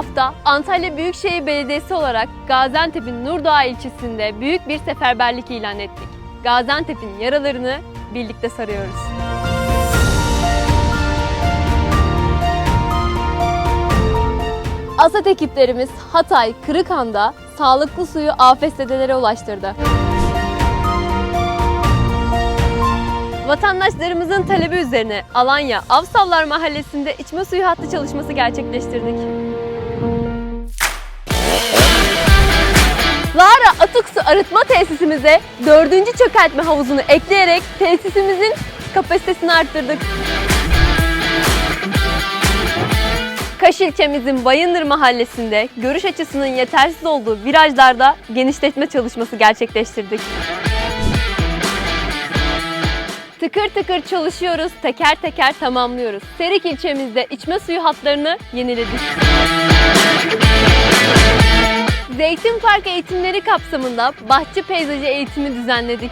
hafta Antalya Büyükşehir Belediyesi olarak Gaziantep'in Nurdağ ilçesinde büyük bir seferberlik ilan ettik. Gaziantep'in yaralarını birlikte sarıyoruz. ASAT ekiplerimiz Hatay, Kırıkhan'da sağlıklı suyu afetzedelere ulaştırdı. Vatandaşlarımızın talebi üzerine Alanya Avsallar Mahallesi'nde içme suyu hattı çalışması gerçekleştirdik. Arıtma Tesisimize dördüncü çökertme havuzunu ekleyerek tesisimizin kapasitesini arttırdık. Kaş ilçemizin Bayındır Mahallesi'nde görüş açısının yetersiz olduğu virajlarda genişletme çalışması gerçekleştirdik. Tıkır tıkır çalışıyoruz, teker teker tamamlıyoruz. Serik ilçemizde içme suyu hatlarını yeniledik. Zeytin Park eğitimleri kapsamında bahçe peyzajı eğitimi düzenledik.